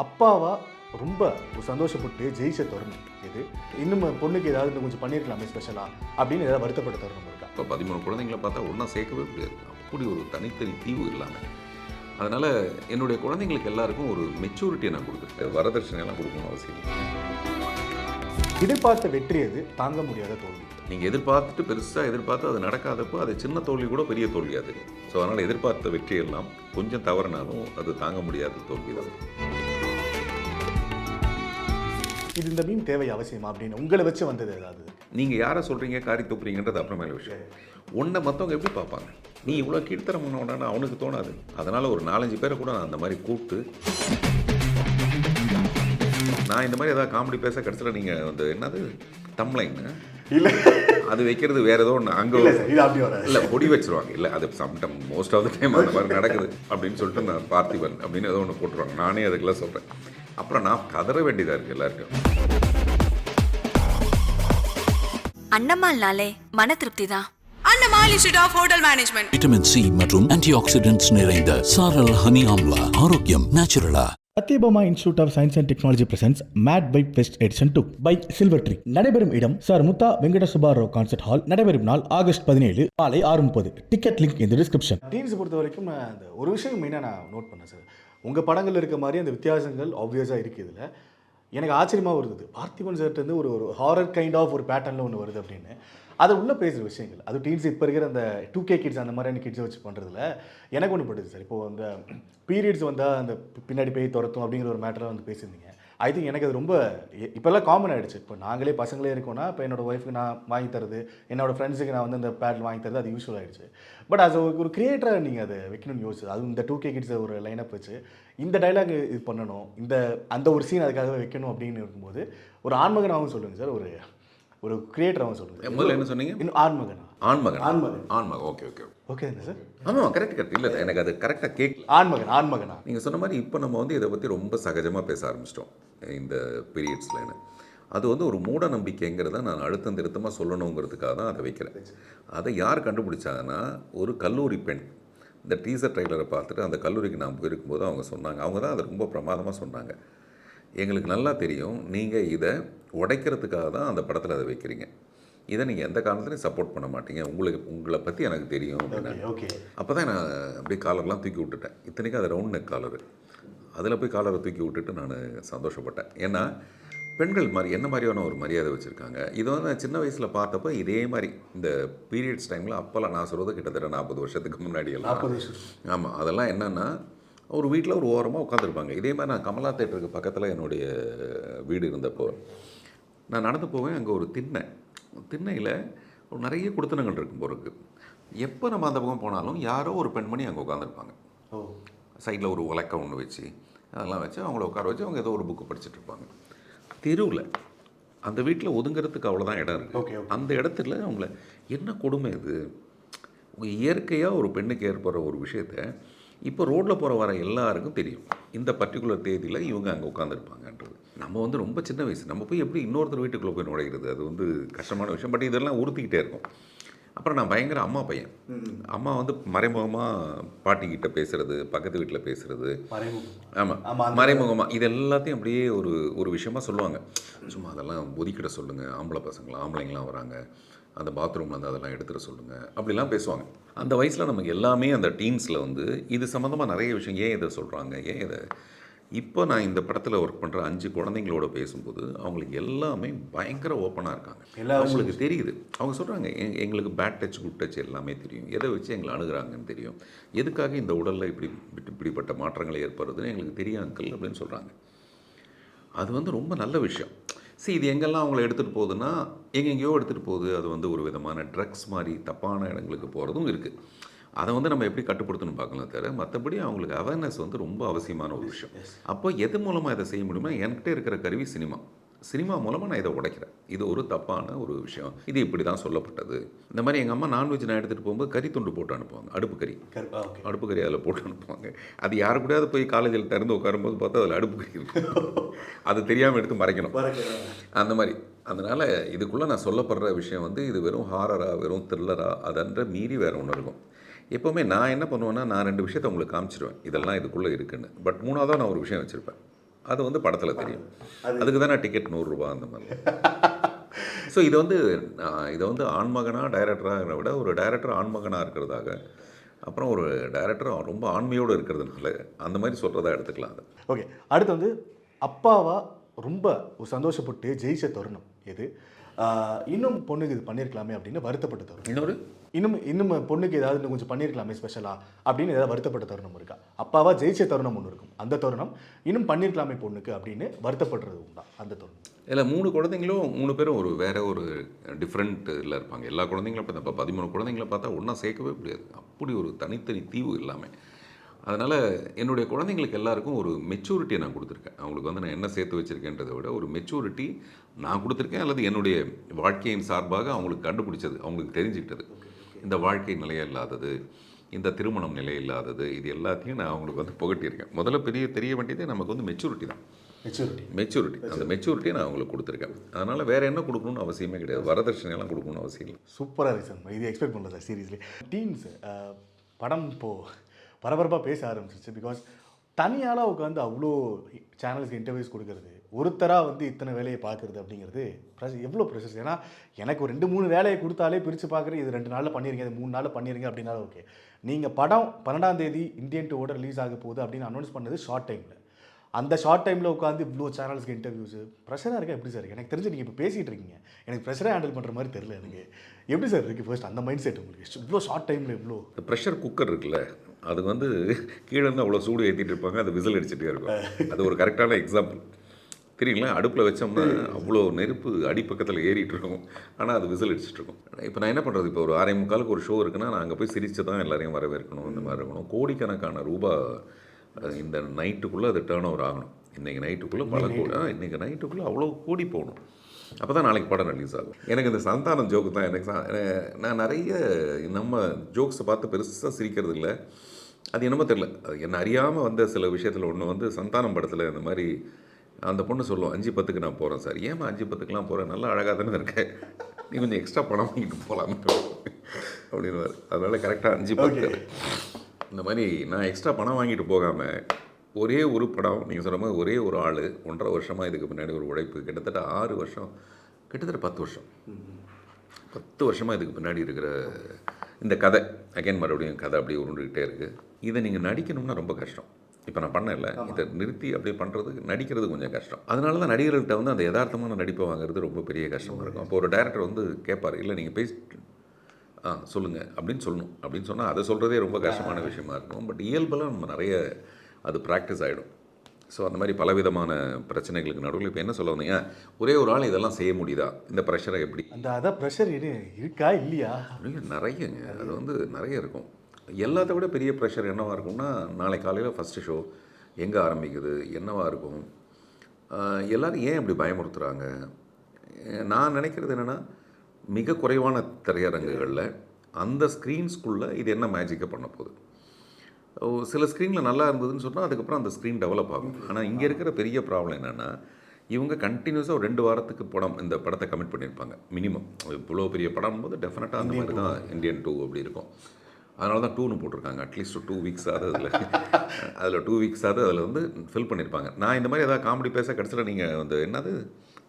அப்பாவா ரொம்ப சந்தோஷப்பட்டு ஜெயிச்ச தருணம் இது. இன்னும் பொண்ணுக்கு ஏதாவது கொஞ்சம் பண்ணியிருக்கலாமே ஸ்பெஷலா அப்படின்னு ஏதாவது வருத்தப்பட்ட தருணம் இருக்கா? இப்போ பதிமூணு குழந்தைங்கள பார்த்தா ஒன்றா சேர்க்கவே முடியாது. அப்படி ஒரு தனித்தனி தீவு இல்லாமல் அதனால் என்னுடைய குழந்தைங்களுக்கு எல்லாருக்கும் ஒரு மெச்சூரிட்டியை நான் கொடுத்துருக்கேன். வரதட்சணையெல்லாம் கொடுக்கணும் அவசியம். எதிர்பார்த்த வெற்றி அது தாங்க முடியாத தோல்வி. நீங்கள் எதிர்பார்த்துட்டு பெருசாக எதிர்பார்த்து அது நடக்காதப்போ அது சின்ன தோல்வி கூட பெரிய தோல்வி அது. ஸோ அதனால் எதிர்பார்த்த வெற்றியெல்லாம் கொஞ்சம் தவறுனாலும் அது தாங்க முடியாத தோல்வி தான். இது இந்த மீன் தேவை அவசியமா அப்படின்னு உங்களை வச்சு வந்தது ஏதாவது? நீங்கள் யாரை சொல்கிறீங்க காரி துப்புறீங்கன்றது அப்புறமேல விஷயம். உன்னை மற்றவங்க எப்படி பார்ப்பாங்க? நீ இவ்வளோ கீழ்த்தரம் உடனே அவனுக்கு தோணாது. அதனால் ஒரு நாலஞ்சு பேரை கூட நான் அந்த மாதிரி கூப்பிட்டு நான் இந்த மாதிரி ஏதாவது காமெடி பேச கடைசியில் நீங்கள் வந்து என்னது? தம்லைன் இல்ல. அது வைக்கிறது வேற ஏதோ ஒன்று அங்கே இல்லை பொடி வச்சிருவாங்க. இல்லை அது sometimes most of the time அந்த மாதிரி நடக்குது அப்படின்னு சொல்லிட்டு நான் பார்த்திபன் அப்படின்னு ஏதோ ஒன்று போட்டுருவாங்க. நானே அதுக்கெல்லாம் சொல்கிறேன் அப்புறம் நான் கதற வேண்டியதாக இருக்குது எல்லாருக்கும். அன்னம்மாள்னாலே மன திருப்தி தான் Annammal institute of hotel management vitamin C மற்றும் ஆன்டிஆக்சிடென்ட்ஸ் நிறைந்த சாரல் ஹனி ஆம்லா ஆரோக்கியம் நேச்சுரலா Sathyabama institute of science and technology presence made by best edition two by silver tree நடைபெறும் இடம் சார் முத்தா வெங்கட சுபாராவ் கான்சர்ட் ஹால் நடைபெறும் நாள் ஆகஸ்ட் பதினேழு காலை ஆறு முப்பது. டிக்கெட் லிங்க் இந்த டிஸ்கிரிப்ஷன் டீம்ஸ் பொறுத்த வரைக்கும் நான் ஒரு விஷயம் மெயினாக நான் நோட் பண்ணேன் சார் உங்கள் படங்கள் இருக்க மாதிரி அந்த வித்தியாசங்கள் ஆப்வியஸாக இருக்குது இதில். எனக்கு ஆச்சரியமாக வருது பார்த்திபன் சார்ட்டேருந்து ஒரு ஒரு ஹாரர் கைண்ட் ஆஃப் ஒரு பேட்டர்னில் ஒன்று வருது அப்படின்னு. அது உள்ளே பேசுகிற விஷயங்கள். அது டீன்ஸ் இப்போ இருக்கிற அந்த டூ கே கிட்ஸ் அந்த மாதிரியான கிட்ஸை வச்சு பண்ணுறதுல எனக்கு ஒன்று படுது சார் இப்போது அந்த பீரியட்ஸ் வந்தால் அந்த பின்னாடி போய் துரத்தும் அப்படிங்கிற ஒரு மேட்டரை வந்து பேசியிருந்தீங்க. ஐ திங்க் எனக்கு அது ரொம்ப இப்போல்லாம் காமன் ஆயிடுச்சு. இப்போ நாங்களே பசங்களே இருக்கோம்னா இப்போ என்னோட ஒய்ஃபுக்கு நான் வாங்கி தரது என்னோட ஃப்ரெண்ட்ஸுக்கு நான் வந்து அந்த பேட் வாங்கி தரது அது யூஸ்ஃபுல் ஆயிடுச்சு. பட் அது ஒரு கிரியேட்டராக நீங்கள் அதை வைக்கணும்னு யோசிச்சு அது இந்த டூ கே கிட்ஸ் ஒரு லைனப் வச்சு இந்த டைலாக் இது பண்ணணும் இந்த அந்த ஒரு சீன் அதுக்காகவே வைக்கணும் அப்படின்னு இருக்கும்போது ஒரு ஆண்மகனாகவும் சொல்லுங்க சார் ஒரு ஒரு கிரியேட்டராகவும் சொல்லுங்க. முதல்ல என்ன சொன்னீங்க? இன்னும் ஆண்மகனா. ஆண்மகன். ஆண்மகன். ஆண்மகன். ஓகே ஓகே ஓகே சார் ஆமாம் கரெக்ட் கரெக்ட் இல்லை எனக்கு அது கரெக்டாக கேட்கல. ஆண்மகன் ஆண்மகனா? நீங்கள் சொன்ன மாதிரி இப்போ நம்ம வந்து இதை பற்றி ரொம்ப சகஜமாக பேச ஆரம்பிச்சிட்டோம் இந்த பீரியட்ஸில் அது வந்து ஒரு மூட நம்பிக்கைங்கிறத நான் அழுத்தம் திருத்தமாக சொல்லணுங்கிறதுக்காக தான் அதை வைக்கிறேன். அதை யார் கண்டுபிடிச்சாங்கன்னா ஒரு கல்லூரி பெண். இந்த டீசர் ட்ரைலரை பார்த்துட்டு அந்த கல்லூரிக்கு நான் போயிருக்கும்போது அவங்க சொன்னாங்க. அவங்க தான் அதை ரொம்ப பிரமாதமாக சொன்னாங்க. எங்களுக்கு நல்லா தெரியும் நீங்கள் இதை உடைக்கிறதுக்காக தான் அந்த படத்தில் அதை வைக்கிறீங்க. இதை நீங்கள் எந்த காரணத்துலையும் சப்போர்ட் பண்ண மாட்டீங்க. உங்களுக்கு உங்களை பற்றி எனக்கு தெரியும் அப்படின்னாங்க ஓகே அப்போ தான் நான் அப்படியே காலர்லாம் தூக்கி விட்டுட்டேன். இத்தனைக்கும் அது ரவுண்ட் நெக் காலரு அதில் போய் காலரை தூக்கி விட்டுட்டு நான் சந்தோஷப்பட்டேன். ஏன்னா பெண்கள் மாதிரி என்ன மாதிரியான ஒரு மரியாதை வச்சுருக்காங்க? இது வந்து நான் சின்ன வயசில் பார்த்தப்போ இதே மாதிரி இந்த பீரியட்ஸ் டைமில் அப்போல்லாம் நான் சொல்கிறது கிட்டத்தட்ட நாற்பது வருஷத்துக்கு முன்னாடி எல்லாம். ஆமாம் அதெல்லாம் என்னென்னா ஒரு வீட்டில் ஒரு ஓரமாக உட்காந்துருப்பாங்க இதே மாதிரி நான் கமலா தேட்டருக்கு பக்கத்தில் என்னுடைய வீடு இருந்தப்போ நான் நடந்து போவேன் அங்கே ஒரு திண்ணை. திண்ணையில் ஒரு நிறைய குடுத்தனங்கள் இருக்கும் போகிறதுக்கு எப்போ நம்ம அந்த பக்கம் போனாலும் யாரோ ஒரு பெண்மணி அங்கே உட்காந்துருப்பாங்க ஓ. சைடில் ஒரு உலக்க ஒன்று வச்சு அதெல்லாம் வச்சு அவங்கள உட்கார வச்சு அவங்க ஏதோ ஒரு புக்கு படிச்சுட்டு இருப்பாங்க. தெருவில் அந்த வீட்டில் ஒதுங்கிறதுக்கு அவ்வளோதான் இடம் இருக்குது. அந்த இடத்துல அவங்கள என்ன கொடுமை இது? இயற்கையாக ஒரு பெண்ணுக்கு ஏற்படுற ஒரு விஷயத்த இப்போ ரோட்டில் போகிற வர எல்லாருக்கும் தெரியும். இந்த பர்டிகுலர் தேதியில் இவங்க அங்கே உட்காந்துருப்பாங்கன்றது நம்ம வந்து ரொம்ப சின்ன வயசு. நம்ம போய் எப்படி இன்னொருத்தர் வீட்டுக்குள்ளே போய் நுழைகிறது அது வந்து கஷ்டமான விஷயம். பட் இதெல்லாம் உறுத்திக்கிட்டே இருக்கும். அப்புறம் நான் பயங்கர அம்மா பையன். அம்மா வந்து மறைமுகமாக பாட்டிக்கிட்ட பேசுறது பக்கத்து வீட்டில் பேசுறது. மறைமுகம். ஆமாம் மறைமுகமாக இது எல்லாத்தையும் அப்படியே ஒரு ஒரு விஷயமா சொல்லுவாங்க. சும்மா அதெல்லாம் ஒதுக்கிட சொல்லுங்கள் ஆம்பளை பசங்களாம் ஆம்பளைங்களாம் வராங்க. அந்த பாத்ரூமில் வந்து அதெல்லாம் எடுத்துட சொல்லுங்கள் அப்படிலாம் பேசுவாங்க. அந்த வயசில் நமக்கு எல்லாமே அந்த டீன்ஸில் வந்து இது சம்மந்தமாக நிறைய விஷயம் ஏன் இதை சொல்கிறாங்க ஏன் இதை? இப்போ நான் இந்த படத்தில் ஒர்க் பண்ணுற அஞ்சு குழந்தைங்களோட பேசும்போது அவங்களுக்கு எல்லாமே பயங்கர ஓப்பனாக இருக்காங்க. எல்லா அவங்களுக்கு தெரியுது. அவங்க சொல்கிறாங்க எங்களுக்கு பேட் டச் குட் டச் எல்லாமே தெரியும். எதை வச்சு எங்களை அணுகுறாங்கன்னு தெரியும். எதுக்காக இந்த உடலில் இப்படி இப்படி- இப்படிப்பட்ட மாற்றங்கள் ஏற்படுறதுன்னு எங்களுக்கு தெரியும் அங்கிள் அப்படின்னு சொல்கிறாங்க அது வந்து ரொம்ப நல்ல விஷயம். See இது எங்கெல்லாம் அவங்கள எடுத்துகிட்டு போகுதுன்னா எங்கெங்கேயோ எடுத்துகிட்டு போகுது. அது வந்து ஒரு விதமான ட்ரக்ஸ் மாதிரி தப்பான இடங்களுக்கு போகிறதும் இருக்குது அதை வந்து நம்ம எப்படி கட்டுப்படுத்தணும் பார்க்கலாம் தவிர மற்றபடி அவங்களுக்கு அவேர்னஸ் வந்து ரொம்ப அவசியமான ஒரு விஷயம். அப்போ எது மூலமாக இதை செய்ய முடியுமா என்கிட்ட இருக்கிற கருவி சினிமா. சினிமா மூலமாக நான் இதை உடைக்கிறேன். இது ஒரு தப்பான ஒரு விஷயம். இது இப்படி தான் சொல்லப்பட்டது. இந்த மாதிரி எங்கள் அம்மா நான்வெஜ் நான் எடுத்துகிட்டு போகும்போது கறி துண்டு போட்டு அனுப்புவாங்க. அடுப்பு கறி. அடுப்பு கறி அதில் போட்டு அனுப்புவாங்க. அது யாரு கூடயாவது போய் காலேஜில் திறந்து உட்காரும்போது பார்த்தா அதில் அடுப்பு கறி அது தெரியாமல் எடுத்து மறைக்கணும். அந்த மாதிரி. அதனால் இதுக்குள்ளே நான் சொல்லப்படுற விஷயம் வந்து இது வெறும் ஹாரரா வெறும் த்ரில்லரா அதன்ற மீறி வேறு ஒன்று இருக்கும். எப்போவுமே நான் என்ன பண்ணுவேன்னா நான் ரெண்டு விஷயத்தை உங்களுக்கு காமிச்சிடுவேன் இதெல்லாம் இதுக்குள்ளே இருக்குன்னு. பட் மூணாவதாக நான் ஒரு விஷயம் வச்சுருப்பேன். அது வந்து படத்தில் தெரியும். அதுக்கு தானே டிக்கெட் நூறுரூவா அந்த மாதிரி. ஸோ இது வந்து இதை வந்து ஆண்மகனாக டைரக்டராக விட ஒரு டைரக்டர் ஆண்மகனாக இருக்கிறதாக அப்புறம் ஒரு டைரக்டர் ரொம்ப ஆண்மையோடு இருக்கிறதுனால அந்த மாதிரி சொல்கிறதா எடுத்துக்கலாம் அதை. ஓகே அடுத்து வந்து அப்பாவா ரொம்ப ஒரு சந்தோஷப்பட்டு ஜெயிச்ச தருணம் எது? இன்னும் பொண்ணுக்கு இது பண்ணியிருக்கலாமே அப்படின்னு வருத்தப்பட்ட தருணம். இன்னொரு? இன்னும் இன்னும் பொண்ணுக்கு ஏதாவது இன்னும் கொஞ்சம் பண்ணியிருக்கலாமே ஸ்பெஷலாக அப்படின்னு ஏதாவது வருத்தப்பட்ட தருணம் இருக்கா? அப்பாவா ஜெயிச்ச தருணம் ஒன்று இருக்கும். அந்த தருணம் இன்னும் பண்ணியிருக்கலாமே பொண்ணுக்கு அப்படின்னு வருத்தப்படுறது உண்டா? அந்த தருணம். இல்லை மூணு குழந்தைங்களும் மூணு பேரும் ஒரு வேற ஒரு டிஃப்ரெண்ட் இதில் இருப்பாங்க. எல்லா குழந்தைங்களும் பார்த்தா இப்போ பதிமூணு குழந்தைங்கள பார்த்தா ஒன்றா சேர்க்கவே முடியாது. அப்படி ஒரு தனித்தனி தீவு எல்லாமே அதனால் என்னுடைய குழந்தைங்களுக்கு எல்லாருக்கும் ஒரு மெச்சூரிட்டியை நான் கொடுத்துருக்கேன். அவங்களுக்கு வந்து நான் என்ன சேர்த்து வச்சுருக்கேன்றதை விட ஒரு மெச்சூரிட்டி நான் கொடுத்துருக்கேன். அல்லது என்னுடைய வாழ்க்கையின் சார்பாக அவங்களுக்கு கண்டுபிடிச்சது அவங்களுக்கு தெரிஞ்சுக்கிட்டது. இந்த வாழ்க்கை நிலையம் இல்லாதது இந்த திருமணம் நிலை இல்லாதது இது எல்லாத்தையும் நான் அவங்களுக்கு வந்து புகட்டியிருக்கேன். முதல்ல பெரிய தெரிய வேண்டியதே நமக்கு வந்து மெச்சூரிட்டி தான். மெச்சூரிட்டி மெச்சூரிட்டி அந்த மெச்சூரிட்டியை நான் அவங்களுக்கு கொடுத்துருக்கேன். அதனால் வேறு என்ன கொடுக்கணும்னு அவசியமே கிடையாது. வரதட்சணையெல்லாம் கொடுக்கணும்னு அவசியம் இல்லை. சூப்பராக இருக்கு சார். இது எக்ஸ்பெக்ட் பண்ணல சார் சீரியஸ்லி டீன்ஸ் படம் இப்போது பரபரப்பாக பேச ஆரம்பிச்சிருச்சு பிகாஸ் தனியாளாக உட்காந்து அவ்வளோ சேனல்ஸ்க்கு இன்டர்வியூஸ் கொடுக்கறது ஒருத்தராக வந்து இத்தனை வேலையை பார்க்குறது அப்படிங்கிறது ப்ரெஷர் எவ்வளோ ப்ரெஷர்ஸ் ஏன்னா எனக்கு ஒரு ரெண்டு மூணு வேலையை கொடுத்தாலே பிரித்து பார்க்குறது இது ரெண்டு நாளில் பண்ணிருங்க இது மூணு நாளில் பண்ணிருங்க அப்படின்னாலும் ஓகே நீங்கள் படம் பன்னெண்டாம் தேதி இந்தியன் டூவோட ரிலீஸ் ஆக போகுது அப்படின்னு அனௌன்ஸ் பண்ணது ஷார்ட் டைமில் அந்த ஷார்ட் டைமில் உட்காந்து இவ்வளோ சேனல்ஸ்க்கு இன்டர்வியூஸ் ப்ரெஷராக இருக்கா? எப்படி சார்? எனக்கு தெரிஞ்சு நீங்கள் இப்போ பேசிகிட்டு இருக்கீங்க. எனக்கு ப்ரெஷராக ஹேண்டில் பண்ணுற மாதிரி தெரியல எனக்கு. எப்படி சார் இருக்குது ஃபர்ஸ்ட் அந்த மைண்ட் செட் உங்களுக்கு இவ்வளோ ஷார்ட் டைமில் இவ்வளோ இந்த ப்ரெஷர் குக்கர் இருக்குல்ல அது வந்து கீழே இருந்து அவ்வளோ சூடு ஏற்றிட்டு இருப்பாங்க அது விசில் அடிச்சுட்டே இருக்கும். அது ஒரு கரெக்டான எக்ஸாம்பிள் தெரியுங்களா அடுப்பில் வச்சோம்னா அவ்வளோ நெருப்பு அடிப்பக்கத்தில் ஏறிட்டு இருக்கும் ஆனால் அது விசில் அடிச்சிட்டு இருக்கும் இப்போ நான் என்ன பண்ணுறது இப்போ ஒரு ஆறே முக்காலுக்கு ஒரு ஷோ இருக்குன்னா நான் அங்கே போய் சிரித்து தான் எல்லாரையும் வரவேற்கணும் இந்த மாதிரி இருக்கணும். கோடிக்கணக்கான ரூபா இந்த நைட்டுக்குள்ளே அது டேர்ன் ஓவர் ஆகணும். இன்றைக்கி நைட்டுக்குள்ளே பல கோடி இன்றைக்கி நைட்டுக்குள்ளே அவ்வளோ கோடி போகணும். அப்போ தான் நாளைக்கு படம் ரிலீஸ் ஆகும். எனக்கு இந்த சந்தானம் ஜோக்கு தான் எனக்கு- நான் நிறைய நம்ம ஜோக்ஸை பார்த்து பெருசாக சிரிக்கிறது இல்லை. அது என்னமோ தெரில அது என்ன அறியாமல் வந்த சில விஷயத்தில் ஒன்று வந்து சந்தானம் படத்தில் இந்த மாதிரி அந்த பொண்ணு சொல்லும் அஞ்சு பத்துக்கு நான் போகிறேன் சார். ஏமா அஞ்சு பத்துக்குலாம் போகிறேன் நல்லா அழகாக தானே இருக்கேன் நீ கொஞ்சம் எக்ஸ்ட்ரா பணம் வாங்கிட்டு போகலாம் அப்படின்னு அதனால் கரெக்டாக அஞ்சு பத்து. இந்த மாதிரி நான் எக்ஸ்ட்ரா பணம் வாங்கிட்டு போகாமல் ஒரே ஒரு படம் நீங்கள் சொன்ன மாதிரி ஒரே ஒரு ஆள் ஒன்றரை வருஷமாக இதுக்கு பின்னாடி ஒரு உழைப்பு கிட்டத்தட்ட ஆறு வருஷம் கிட்டத்தட்ட பத்து வருஷம். பத்து வருஷமாக இதுக்கு பின்னாடி இருக்கிற இந்த கதை அகைன் மறுபடியும் கதை அப்படியே உருண்டுக்கிட்டே இருக்குது இதை நீங்கள் நடிக்கணும்னா ரொம்ப கஷ்டம். இப்போ நான் பண்ணல. இதை நிறுத்தி அப்படியே பண்ணுறதுக்கு நடிக்கிறது கொஞ்சம் கஷ்டம். அதனால தான் நடிகர்கள்ட்ட வந்து அந்த யதார்த்தமான நடிப்பை வாங்குறது ரொம்ப பெரிய கஷ்டமாக இருக்கும். அப்போ ஒரு டேரக்டர் வந்து கேட்பார் இல்லை நீங்கள் பேசி ஆ சொல்லுங்கள் அப்படின்னு சொல்லணும். அப்படின்னு சொன்னால் அதை சொல்கிறதே ரொம்ப கஷ்டமான விஷயமா இருக்கும். பட் இயல்பெல்லாம் நம்ம நிறைய அது ப்ராக்டிஸ் ஆகிடும் ஸோ அந்த மாதிரி பலவிதமான பிரச்சனைகளுக்கு நடுவில் இப்போ என்ன சொல்ல வந்தீங்க? ஒரே ஒரு ஆள் இதெல்லாம் செய்ய முடியுதா? இந்த ப்ரெஷரை எப்படி? அந்த அதான் ப்ரெஷர் இருக்கா இல்லையா? நிறைய நிறையங்க. அது வந்து நிறைய இருக்கும். எல்லாத்த விட பெரிய ப்ரெஷர் என்னவா இருக்கும்னா நாளை காலையில் ஃபஸ்ட்டு ஷோ எங்கே ஆரம்பிக்குது என்னவா இருக்கும்? எல்லாரும் ஏன் இப்படி பயமுறுத்துகிறாங்க நான் நினைக்கிறது என்னென்னா மிக குறைவான திரையரங்குகளில் அந்த ஸ்க்ரீன்ஸ்குள்ளே இது என்ன மேஜிக்கை பண்ண போகுது? சில ஸ்க்ரீனில் நல்லா இருந்ததுன்னு சொன்னால் அதுக்கப்புறம் அந்த ஸ்க்ரீன் டெவலப் ஆகும். ஆனால் இங்கே இருக்கிற பெரிய ப்ராப்ளம் என்னென்னா இவங்க கண்டினியூஸாக ஒரு ரெண்டு வாரத்துக்கு படம் இந்த படத்தை கமிட் பண்ணியிருப்பாங்க மினிமம் இவ்வளோ பெரிய படம் போது டெஃபினட்டாக அந்த மாதிரி தான் இந்தியன் டூ அப்படி இருக்கும். அதனால தான் டூன்னு போட்டிருக்காங்க. அட்லீஸ்ட் டூ வீக்ஸாவது அதில். அதில் டூ வீக்ஸாவது அதில் வந்து ஃபில் பண்ணியிருப்பாங்க நான் இந்த மாதிரி ஏதாவது காமெடி பேச கடைசியில் நீங்கள் வந்து என்னது?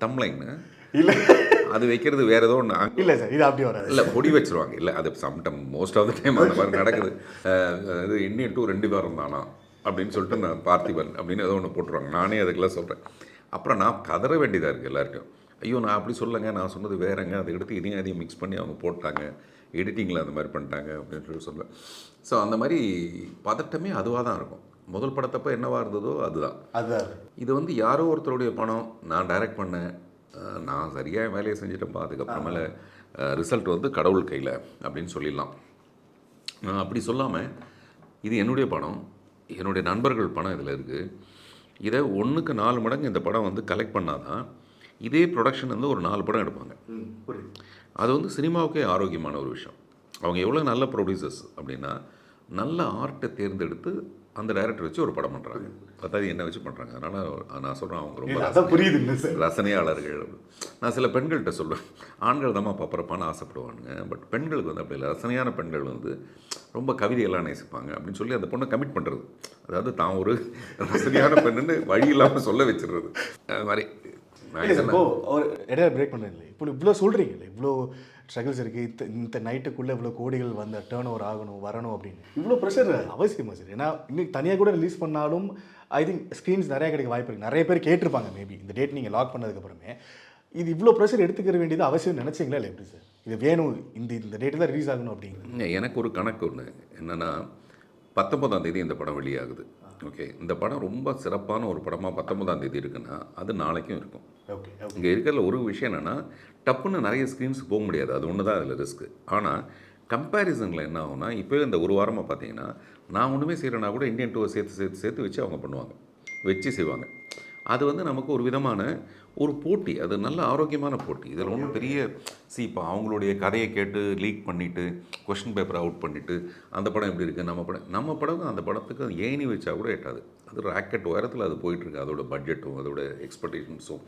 தம்லைன்னு இல்லை. அது வைக்கிறது வேறு ஏதோ ஒன்று இல்லை சார் இது அப்படி வராது. இல்லை பொடி வச்சிருவாங்க. இல்லை அது sometimes most of the time அந்த மாதிரி நடக்குது. இது இந்தியன் டூ ரெண்டு வாரம் தானா? அப்படின்னு சொல்லிட்டு நான் பார்த்திபன் அப்படின்னு ஏதோ ஒன்று போட்டுருவாங்க. நானே அதுக்கெல்லாம் சொல்கிறேன் அப்புறம் நான் கதற வேண்டியதாக இருக்குது எல்லாருக்கும். ஐயோ நான் அப்படி சொல்லலைங்க. நான் சொன்னது வேறங்க. அதை எடுத்து இதையும் அதையும் மிக்ஸ் பண்ணி அவங்க போட்டாங்க. எடிட்டிங்கில் அந்த மாதிரி பண்ணிட்டாங்க அப்படின்னு சொல்லி சொல்லுவேன் ஸோ அந்த மாதிரி பதட்டமே அதுவாக தான் இருக்கும். முதல் படத்தப்போ என்னவா இருந்ததோ அதுதான். அதுதான். இது வந்து யாரோ ஒருத்தருடைய பணம் நான் டைரக்ட் பண்ணேன். நான் சரியாக வேலையை செஞ்சுட்டேன்ப்பா. அதுக்கப்புறமேல ரிசல்ட் வந்து கடவுள் கையில் அப்படின்னு சொல்லிடலாம். நான் அப்படி சொல்லாமல் இது என்னுடைய பணம் என்னுடைய நண்பர்கள் பணம் இதில் இருக்குது இதை ஒன்றுக்கு நாலு மடங்கு இந்த படம் வந்து கலெக்ட் பண்ணாதான் இதே ப்ரொடக்ஷன் வந்து ஒரு நாலு படம் எடுப்பாங்க. அது வந்து சினிமாவுக்கே ஆரோக்கியமான ஒரு விஷயம். அவங்க எவ்வளோ நல்ல ப்ரொடியூசர்ஸ் அப்படின்னா நல்ல ஆர்ட்டை தேர்ந்தெடுத்து அந்த டைரக்டர் வச்சு ஒரு படம் பண்ணுறாங்க அதாவது என்ன வச்சு பண்ணுறாங்க அதனால் நான் சொல்கிறேன் அவங்க ரொம்ப புரியுது ரசனையாளர்கள் நான் சில பெண்கள்கிட்ட சொல்லுவேன் ஆண்கள் தான் பப்பரப்பான்னு ஆசைப்படுவானுங்க. பட் பெண்களுக்கு வந்து அப்படி இல்லை. ரசனையான பெண்கள் வந்து ரொம்ப கவிதையெல்லாம் நேசிப்பாங்க அப்படின்னு சொல்லி அந்த பொண்ணை கமிட் பண்ணுறது அதாவது தான் ஒரு ரசனையான பெண்ணுன்னு வழி இல்லாமல் சொல்ல வச்சிடுறது. அது மாதிரி. இப்போ ஒரு இடையில பிரேக் பண்ணுறேன் இல்லை இப்போ இவ்வளோ சொல்கிறீங்களே இவ்வளோ ஸ்ட்ரகிள்ஸ் இருக்குது இந்த இந்த நைட்டுக்குள்ளே இவ்வளோ கோடிகள் வந்த டேர்ன் ஓவர் ஆகணும் வரணும் அப்படின்னு. இவ்வளோ ப்ரெஷர் அவசியமா சார் ஏன்னா இன்னைக்கு தனியாக கூட ரிலீஸ் பண்ணாலும் ஐ திங்க் ஸ்க்ரீன்ஸ் நிறைய கிடைக்க வாய்ப்பு இருக்குது நிறைய பேர் கேட்டிருப்பாங்க மேபி இந்த டேட் நீங்கள் லாக் பண்ணதுக்கப்புறமே. இது இவ்வளோ ப்ரெஷர் எடுத்துக்கிற வேண்டியது அவசியம் நினச்சிங்களா இல்லை எப்படி சார் இது வேணும் இந்த இந்த டேட்டில் தான் ரிலீஸ் ஆகணும் அப்படிங்கிறது இல்ல, எனக்கு ஒரு கணக்கு ஒன்று என்னென்னா பத்தொன்பதாம் தேதி இந்த படம் வெளியாகுது. ஓகே இந்த படம் ரொம்ப சிறப்பான ஒரு படமாக பத்தொன்பதாம் தேதி இருக்குன்னா அது நாளைக்கும் இருக்கும். ஓகே இங்கே இருக்கிறதுல ஒரு விஷயம் என்னென்னா டப்புன்னு நிறைய ஸ்க்ரீன்ஸ் போக முடியாது. அது ஒன்று தான் அதில் ரிஸ்க்கு ஆனால் கம்பேரிசனில் என்ன ஆகும்னா இப்போவே இந்த ஒரு வாரமாக பார்த்தீங்கன்னா நான் ஒன்றுமே செய்கிறேன்னா கூட இந்தியன் டூவை சேர்த்து சேர்த்து சேர்த்து வச்சு அவங்க பண்ணுவாங்க. வச்சு செய்வாங்க. அது வந்து நமக்கு ஒரு விதமான ஒரு போட்டி அது நல்ல ஆரோக்கியமான போட்டி. இதில் ஒன்றும் பெரிய சி இப்போ அவங்களுடைய கதையை கேட்டு லீக் பண்ணிவிட்டு கொஷின் பேப்பர் அவுட் பண்ணிவிட்டு அந்த படம் எப்படி இருக்குது நம்ம படம் நம்ம படம் அந்த படத்துக்கு ஏணி வச்சா கூட எட்டாது. அது ராக்கெட் உயரத்தில் அது போயிட்டுருக்கு அதோட பட்ஜெட்டும் அதோட எக்ஸ்பெக்டேஷன்ஸும்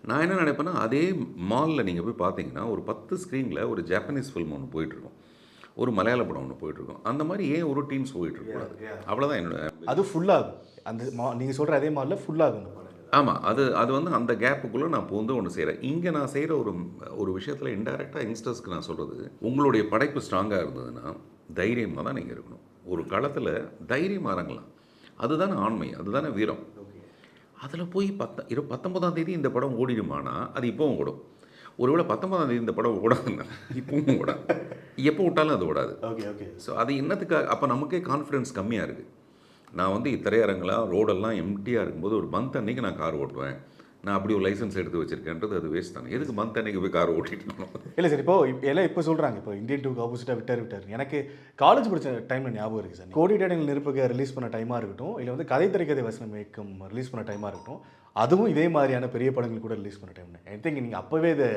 நான் என்ன நினைப்பேன்னா அதே மாலில் நீங்கள் போய் பார்த்தீங்கன்னா ஒரு பத்து ஸ்க்ரீனில் ஒரு ஜாப்பனீஸ் ஃபில்ம் ஒன்று போயிட்டுருக்கோம் ஒரு மலையாள படம் ஒன்று போயிட்டுருக்கும். அந்த மாதிரி ஏன் ஒரு டீம்ஸ் போயிட்டு இருக்கக்கூடாது அவ்வளோதான் என்னோட அது ஃபுல்லாகும் அந்த மா நீங்கள் சொல்கிற அதே மாதிரில ஃபுல்லாகும் ஆமாம் அது அது வந்து அந்த கேப்புக்குள்ளே நான் பூந்து ஒன்று செய்கிறேன் இங்கே நான் செய்கிற ஒரு ஒரு விஷயத்தில் இன்டெரக்டாக யங்ஸ்டர்ஸ்க்கு நான் சொல்கிறது உங்களுடைய படைப்பு ஸ்ட்ராங்காக இருந்ததுன்னா தைரியமாக தான் நீங்கள் இருக்கணும். ஒரு களத்தில் தைரியமாக இறங்கலாம் அதுதானே ஆண்மை அதுதானே வீரம். அதில் போய் பத்த இரு பத்தொன்பதாம் தேதி இந்த படம் ஓடிடுமானா அது இப்போவும் ஓடும். ஒருவேளை பத்தொன்பதாம் தேதி இந்த படம் ஓடாதுன்னா இப்பவும் ஓடாது. எப்போ விட்டாலும் அது ஓடாது. ஓகே ஓகே ஸோ அது என்னத்துக்காக அப்போ நமக்கே கான்ஃபிடன்ஸ் கம்மியாக இருக்குது நான் வந்து திரையரங்கெல்லாம் ரோடெல்லாம் எம்டியாக இருக்கும்போது ஒரு மந்த் அன்னைக்கு நான் கார் ஓட்டுவேன். நான் அப்படி ஒரு லைசன்ஸ் எடுத்து வச்சிருக்கேன்றது அது வேஸ்ட் தானே. எதுக்கு மந்த் அன்னைக்கு போய் கார் ஓட்டிட்டு இல்லை சார் இப்போ எல்லாம் இப்போ சொல்கிறாங்க இப்போ இந்தியன் டூக்கு ஆப்போசிட்டாக விட்டார் விட்டார். எனக்கு காலேஜ் படிச்ச டைமில் ஞாபகம் இருக்குது சார். கோடி டேடல் நெருப்புக்கு ரிலீஸ் பண்ண டைமாக இருக்கட்டும் இல்லை வந்து கதை திரைக்கதை வசனம் இயக்கம் ரிலீஸ் பண்ண டைமாக இருக்கட்டும் அதுவும் இதே மாதிரியான பெரிய படங்கள் கூட ரிலீஸ் பண்ண டைம் ஐ திங்க் நீங்கள் அப்போவே இது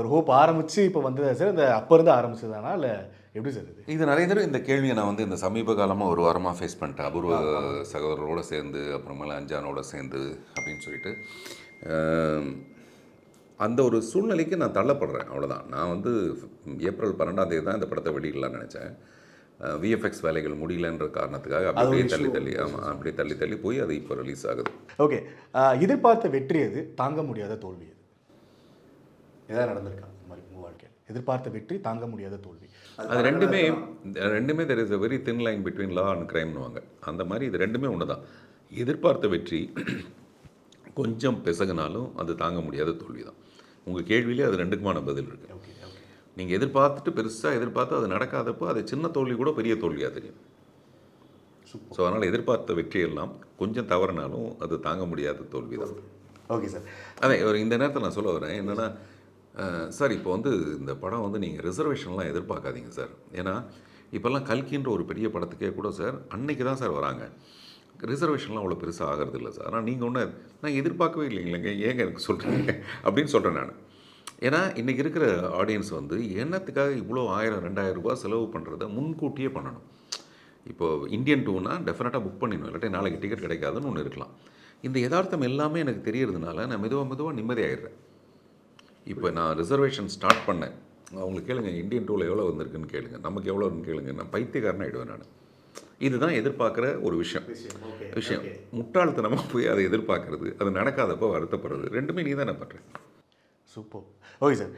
ஒரு ஹோப் ஆரம்பித்து இப்போ வந்ததா சார்? இந்த அப்போ இருந்து ஆரம்பிச்சதானா? இல்லை எப்படி சார் இது? இது நிறைய தடவை இந்த கேள்வியை நான் வந்து இந்த சமீப காலமாக ஒரு வாரமாக ஃபேஸ் பண்ணிட்டேன். அபூர்வ சகோதரரோட சேர்ந்து அப்புறமேல அஞ்சானோட சேர்ந்து அப்படின்னு சொல்லிட்டு. அந்த ஒரு சூழ்நிலைக்கு நான் தள்ளப்படுறேன் அவ்வளோதான் நான் வந்து ஏப்ரல் பன்னெண்டாம் தேதி தான் இந்த படத்தை வெளியிடலாம்னு நினச்சேன். விஎஃப்எக்ஸ் வேலைகள் முடியலன்ற காரணத்துக்காக அப்படியே தள்ளி தள்ளி ஆமாம் அப்படியே தள்ளி தள்ளி போய் அது இப்போ ரிலீஸ் ஆகுது. ஓகே எதிர்பார்த்த வெற்றி எது? தாங்க முடியாத தோல்வி எது? எதாவது நடந்திருக்கா இந்த மாதிரி உங்கள் வாழ்க்கையில்? எதிர்பார்த்த வெற்றி தாங்க முடியாத தோல்வி. அது ரெண்டுமே ரெண்டுமே there is a very thin line between law and கிரைம்னுவாங்க அந்த மாதிரி இது ரெண்டுமே ஒன்று தான் எதிர்பார்த்த வெற்றி கொஞ்சம் பிசகுனாலும் அது தாங்க முடியாத தோல்வி தான் உங்கள் கேள்வியிலே அது ரெண்டுக்குமான பதில் இருக்குது நீங்கள் எதிர்பார்த்துட்டு பெருசாக எதிர்பார்த்து அது நடக்காதப்போ அது சின்ன தோல்வி கூட பெரிய தோல்வியாக தெரியும். ஸோ அதனால் எதிர்பார்த்த வெற்றியெல்லாம் கொஞ்சம் தவறுனாலும் அது தாங்க முடியாத தோல்வி தான் ஓகே சார். அதே ஒரு இந்த நேரத்தில் நான் சொல்ல வரேன். என்னென்னா சார் இப்போ வந்து இந்த படம் வந்து நீங்கள் ரிசர்வேஷன்லாம் எதிர்பார்க்காதீங்க சார். ஏன்னா இப்போல்லாம் கல்கின்ற ஒரு பெரிய படத்துக்கே கூட சார் அன்னைக்கு தான் சார் வராங்க. ரிசர்வேஷன்லாம் அவ்வளோ பெருசாக ஆகிறது இல்லை சார். ஆனால் நீங்கள் ஒன்று நான் எதிர்பார்க்கவே இல்லைங்களேங்க ஏங்க எனக்கு சொல்கிறீங்க அப்படின்னு சொல்கிறேன் நான். ஏன்னா இன்றைக்கி இருக்கிற ஆடியன்ஸ் வந்து என்னத்துக்காக இவ்வளோ ஆயிரம் ரெண்டாயிரம் ரூபாய் செலவு பண்ணுறத முன்கூட்டியே பண்ணணும். இப்போ இந்தியன் டூனா டெஃபினட்டாக புக் பண்ணிடணும். இல்லாட்டி நாளைக்கு டிக்கெட் கிடைக்காதுன்னு ஒன்று இருக்கலாம். இந்த யதார்த்தம் எல்லாமே எனக்கு தெரியறதுனால நான் மெதுவாக மெதுவாக நிம்மதியாகிடுறேன் இப்போ நான் ரிசர்வேஷன் ஸ்டார்ட் பண்ணேன். அவங்களுக்கு கேளுங்க இந்தியன் டூவில் எவ்வளோ வந்திருக்குன்னு கேளுங்க. நமக்கு எவ்வளோன்னு கேளுங்க. நான் பைத்தியக்காரன் ஆகிடுவேன் நான். இதுதான் எதிர்பார்க்குற ஒரு விஷயம். விஷயம். முட்டாள்தனமாக போய் அதை எதிர்பார்க்கறது அது நடக்காதப்போ வருத்தப்படுறது ரெண்டுமே நீ தானே பண்ணுறேன் super okay sir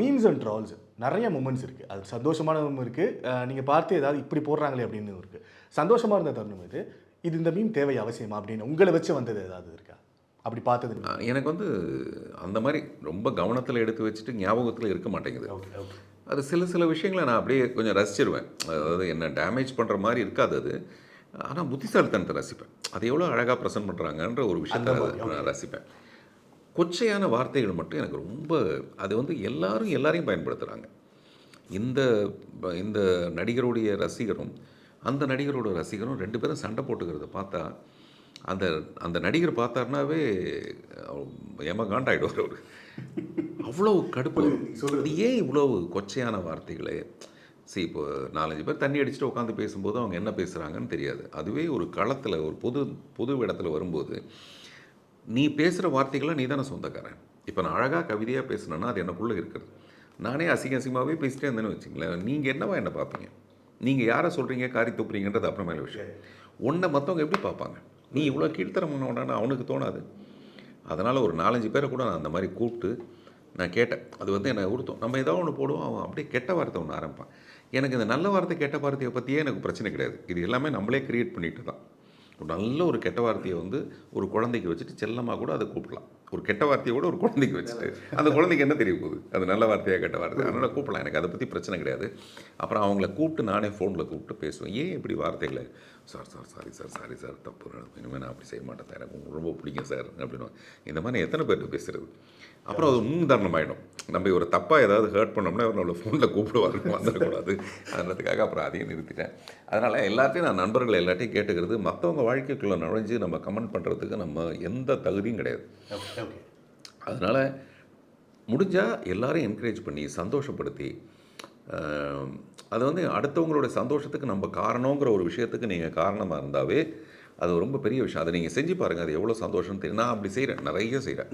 memes and trolls நிறைய மூமெண்ட்ஸ் இருக்குது அது சந்தோஷமானதும் இருக்குது நீங்கள் பார்த்து ஏதாவது இப்படி போடுறாங்களே அப்படின்னு இருக்குது சந்தோஷமாக இருந்த தருணம் இது. இது இந்த மீம் தேவை அவசியமா அப்படின்னு உங்களை வச்சு வந்தது ஏதாவது இருக்கா? அப்படி பார்த்தது எனக்கு வந்து அந்த மாதிரி ரொம்ப கவனத்தில் எடுத்து வச்சுட்டு ஞாபகத்தில் இருக்க மாட்டேங்குது. ஓகே ஓகே அது சில சில விஷயங்களை நான் அப்படியே கொஞ்சம் ரசிச்சிருவேன். அதாவது என்ன டேமேஜ் பண்ணுற மாதிரி இருக்காது அது. ஆனால் புத்திசாலித்தனத்தை ரசிப்பேன். அது எவ்வளோ அழகாக ப்ரெசென்ட் பண்ணுறாங்கன்ற ஒரு விஷயத்தை நான் ரசிப்பேன். கொச்சையான வார்த்தைகள் மட்டும் எனக்கு ரொம்ப அது வந்து எல்லாரும் எல்லாரையும் பயன்படுத்துகிறாங்க இந்த இந்த நடிகருடைய ரசிகரும் அந்த நடிகரோட ரசிகரும் ரெண்டு பேரும் சண்டை போட்டுக்கிறத பார்த்தா அந்த அந்த நடிகர் பார்த்தாருனாவே ஏமா காண்டாயிடுவார் அவர். அவ்வளோ கடுப்பு. அது ஏன் இவ்வளோ கொச்சையான வார்த்தைகளை? சரி இப்போ நாலஞ்சு பேர் தண்ணி அடிச்சுட்டு உட்காந்து பேசும்போது அவங்க என்ன பேசுகிறாங்கன்னு தெரியாது. அதுவே ஒரு களத்தில் ஒரு பொது பொது இடத்துல வரும்போது நீ பேசுகிற வார்த்தைகளை நீ தானே சொந்தக்காரன். இப்போ நான் அழகாக கவிதையாக பேசுனேன்னா அது எனக்குள்ளே இருக்குது நானே அசிங்க அசிங்கமாகவே பேசிட்டே இருந்தேன்னு வச்சுங்களேன். நீங்கள் என்னவா என்ன பார்ப்பீங்க? நீங்கள் யாரை சொல்கிறீங்க காரி துப்புறீங்கன்றது அப்புறமேல விஷயம். உன்னை மற்றவங்க எப்படி பார்ப்பாங்க? நீ இவ்வளோ கீழ்த்தரமானவனா அவனுக்கு தோணாது. அதனால் ஒரு நாலஞ்சு பேரை கூட நான் அந்த மாதிரி கூப்பிட்டு நான் கேட்டேன். அது வந்து என்னை உறுத்தும் நம்ம ஏதோ ஒன்று போடுவோம் அவன் அப்படியே கெட்ட வார்த்தை ஒன்று ஆரம்பிப்பான். எனக்கு இந்த நல்ல வார்த்தை கெட்ட வார்த்தையை பற்றியே எனக்கு பிரச்சனை கிடையாது. இது எல்லாமே நம்மளே க்ரியேட் பண்ணிட்டு தான். ஒரு நல்ல ஒரு கெட்ட வார்த்தையை வந்து ஒரு குழந்தைக்கு வச்சுட்டு செல்லமாக கூட அதை கூப்பிடலாம். ஒரு கெட்ட வார்த்தையை கூட ஒரு குழந்தைக்கு வச்சுட்டு. அந்த குழந்தைக்கு என்ன தெரிய போகுது? அது நல்ல வார்த்தையாக கெட்ட வார்த்தை அதனால் கூப்பிடலாம். எனக்கு அதை பற்றி பிரச்சனை கிடையாது. அப்புறம் அவங்கள கூப்பிட்டு நானே ஃபோனில் கூப்பிட்டு பேசுவேன். ஏன் இப்படி வார்த்தைகளை? Sir sir sorry sir sorry sir. தப்பு. இனிமேல் நான் அப்படி செய்ய மாட்டேன் சார். எனக்கு ரொம்ப பிடிக்கும் சார். அப்படின்னு. இந்த மாதிரி எத்தனை பேர்கிட்ட பேசுகிறது அப்புறம் அது முன்னுதாரணம் ஆகிடும் நம்ம ஒரு தப்பாக ஏதாவது ஹர்ட் பண்ணோம்னா அவர் நம்மளை ஃபோனில் கூப்பிடுவாரு வந்துடக்கூடாது. அதன்றதுக்காக அப்புறம் அதையும் நிறுத்திட்டேன். அதனால் எல்லாத்தையும் நான் நண்பர்கள் எல்லாத்தையும் கேட்டுக்கிறது மற்றவங்க வாழ்க்கைக்குள்ளே நுழைஞ்சு நம்ம கமெண்ட் பண்ணுறதுக்கு நம்ம எந்த தகுதியும் கிடையாது. அதனால் முடிஞ்சால் எல்லாரையும் என்கரேஜ் பண்ணி சந்தோஷப்படுத்தி அது வந்து அடுத்தவங்களோட சந்தோஷத்துக்கு நம்ம காரணங்கிற ஒரு விஷயத்துக்கு நீங்கள் காரணமாக இருந்தாவே அது ரொம்ப பெரிய விஷயம். அதை நீங்கள் செஞ்சு பாருங்கள் அது எவ்வளோ சந்தோஷம்னு தெரியும். நான் அப்படி செய்கிறேன் நிறைய செய்கிறேன்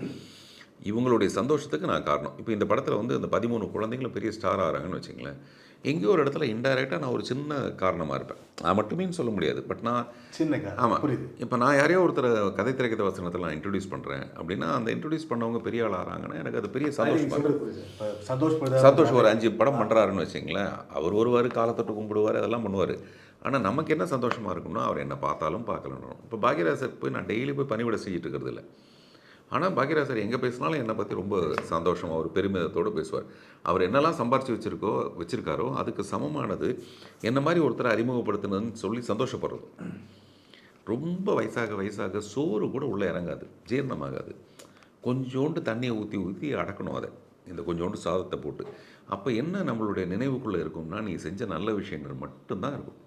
இவங்களுடைய சந்தோஷத்துக்கு நான் காரணம். இப்போ இந்த படத்தில் வந்து இந்த பதிமூணு குழந்தைங்களும் பெரிய ஸ்டார் ஆகிறாங்கன்னு வச்சுங்களேன் எங்கேயோ ஒரு இடத்துல இன்டைரக்டாக நான் ஒரு சின்ன காரணமாக இருப்பேன். நான் மட்டுமே சொல்ல முடியாது. பட் நான் சின்ன. ஆமாம் புரியுது. இப்போ நான் யாரையோ ஒருத்தர் கதை திரைக்கதை வசனத்தில் நான் இன்ட்ரடியூஸ் பண்ணுறேன் அப்படின்னா அந்த இன்ட்ரடியூஸ் பண்ணவங்க பெரிய ஆள் ஆகிறாங்கன்னா எனக்கு அது பெரிய சந்தோஷமாக சந்தோஷப்படுதா சந்தோஷம் ஒரு அஞ்சு படம் பண்ணுறாருன்னு வச்சுங்களேன் அவர் வருவார் காலத்தொட்டு கும்பிடுவார் அதெல்லாம் பண்ணுவார். ஆனால் நமக்கு என்ன சந்தோஷமாக இருக்கும்னா அவர் என்ன பார்த்தாலும் பார்க்கலன்னு இப்போ பாக்யராஜர் போய் நான் டெய்லி போய் பணிவிட செஞ்சுட்டு இருக்கிறது இல்லை. ஆனால் பாக்யராஜர் எங்கே பேசினாலும் என்னை பற்றி ரொம்ப சந்தோஷம் அவர் பெருமிதத்தோடு பேசுவார். அவர் என்னெல்லாம் சம்பாரித்து வச்சுருக்கோ வச்சுருக்காரோ அதுக்கு சமமானது என்ன மாதிரி ஒருத்தரை அறிமுகப்படுத்தினதுன்னு சொல்லி சந்தோஷப்படுறது. ரொம்ப வயசாக வயசாக சோறு கூட உள்ளே இறங்காது ஜீரணமாகாது. கொஞ்சோண்டு தண்ணியை ஊற்றி ஊற்றி அடக்கணும் அதை இந்த கொஞ்சோண்டு சாதத்தை போட்டு. அப்போ என்ன நம்மளுடைய நினைவுக்குள்ளே இருக்கும்னா நீ செஞ்ச நல்ல விஷயங்கள் மட்டும்தான் இருக்கும்.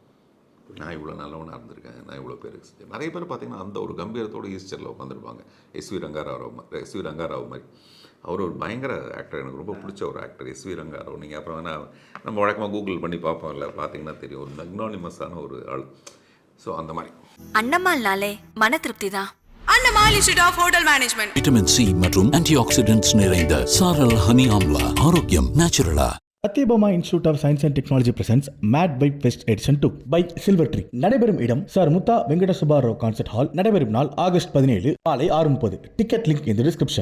நான் இவ்வளோ நல்லவனாக இருந்திருக்கேன் நான் இவ்வளோ பேருக்கு செஞ்சேன். நிறைய பேர் பார்த்தீங்கன்னா அந்த ஒரு கம்பீரத்தோட ஈஸ்டரில் உட்காந்துருப்பாங்க எஸ்வி ரங்காராவ் மாதிரி எஸ்வி ரங்காராவ் மாதிரி. அவர் ஒரு பயங்கர ஆக்டர் எனக்கு ரொம்ப பிடிச்ச ஒரு ஆக்டர் எஸ்வி ரங்காராவ். நீங்கள் அப்புறம் வேணா நம்ம வழக்கமாக கூகுள் பண்ணி பார்ப்போம்ல பார்த்தீங்கன்னா தெரியும். ஒரு மெக்னானிமஸான ஒரு ஆள். ஸோ அந்த மாதிரி. அன்னம்மாள்னாலே மன திருப்தி தான் Annammal institute of hotel management vitamin C மற்றும் ஆன்டி ஆக்சிடென்ட்ஸ் நிறைந்த சாரல் ஹனி ஆம்லா. ஆரோக்கியம் நேச்சுரலா Sathyabama institute of science and technology presence made by best edition two by silver tree நடைபெறும் இடம் சார் முத்தா வெங்கட சுபாராவ் கான்சர்ட் ஹால் நடைபெறும் நாள் ஆகஸ்ட் பதினேழு காலை ஆறு முப்பது. டிக்கெட் லிங்க் இந்த டிஸ்கிரிப்ஷன்